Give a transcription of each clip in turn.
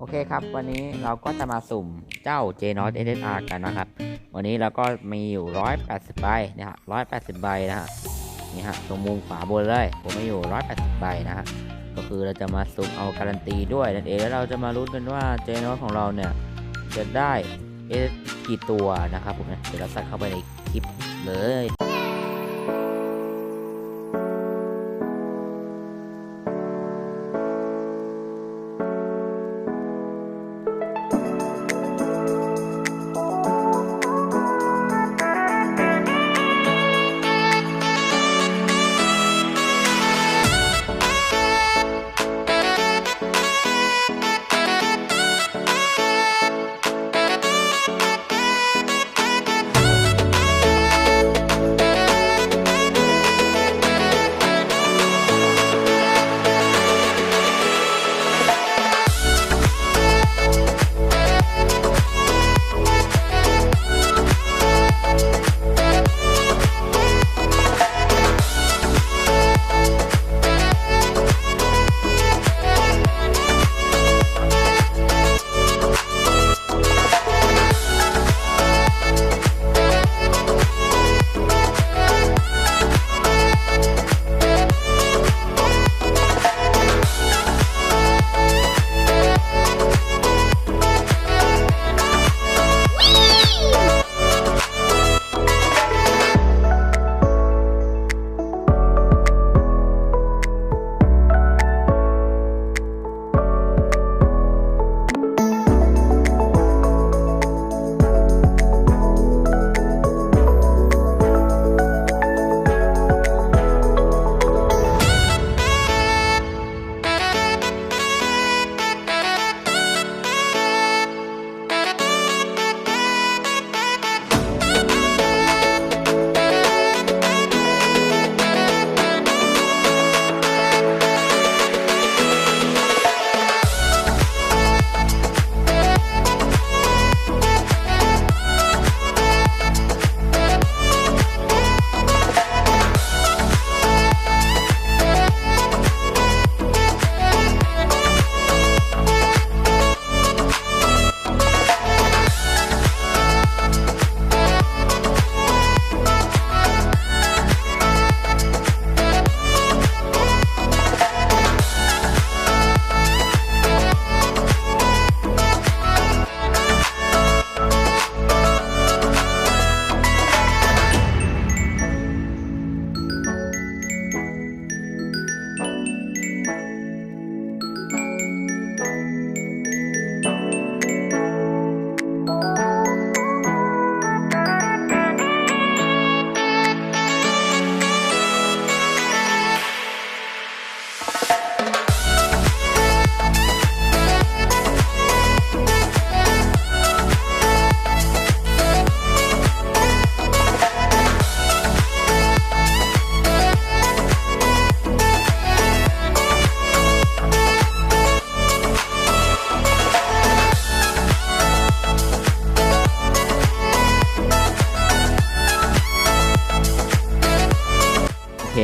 โอเคครับ วันนี้เราก็จะมาสุ่มเจ้า j n o t SSR กันนะครับ วันนี้เราก็มีอยู่ 180 ใบนะฮะ180 ใบนะฮะนี่ฮะตรงมุมขวาบนเลย ผมมีอยู่ 180 ใบนะฮะก็คือเราจะมาสุ่มเอาการันตีด้วยนั่นเองแล้วเราจะมาลุ้นกันว่า j n o t ของเราเนี่ยจะได้เอกี่ตัวนะครับผมนะเดี๋ยวเราใส่เข้าไปในคลิปเลย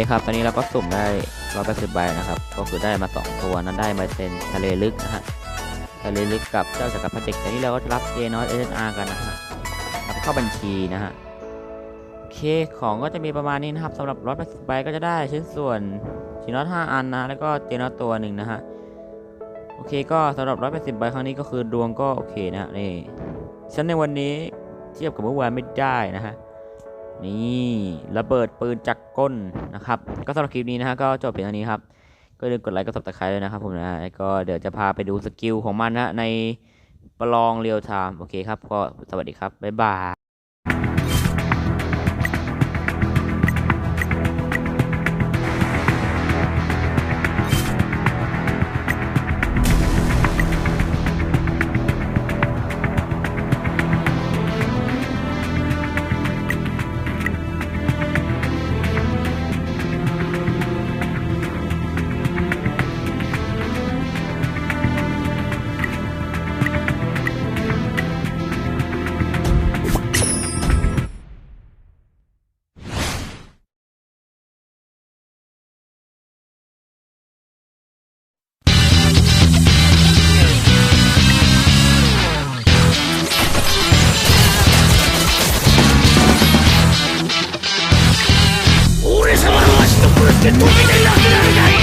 คครับ ตอนนี้เราก็สุ่มได้ร้อยแปดสิบใบนะครับ ก็คือได้มาสองตัวนั้นได้มาเป็นทะเลลึกนะฮะ ทะเลลึกกับเจ้าจักรพรรดิเด็กแต่นี่เราก็จะรับเจนอสเอเอาร์กันนะฮะรับเข้าบัญชีนะฮะ โอเค ของก็จะมีประมาณนี้นะครับสำหรับร้อยแปดสิบใบก็จะได้ชิ้นส่วนจีนอสห้าอันนะ แล้วก็เจนอสตัวหนึ่งนะฮะ โอเค ก็สำหรับร้อยแปดสิบใบครั้งนี้ก็คือดวงก็โอเคนะฮะนี่ ฉันในวันนี้เทียบกับเมื่อวานไม่ได้นะฮะ นี่ระเบิดปืนจากก้นนะครับ ก็สำหรับคลิปนี้นะฮะก็จบเพียงเท่านี้ครับก็อย่าลืมกดไลค์กด subscribe ด้วยนะครับผมนะฮะก็เดี๋ยวจะพาไปดูสกิลของมันนะในประลองเรียลไทม์โอเคครับ ก็สวัสดีครับ บ๊ายบาย It's moving in the direction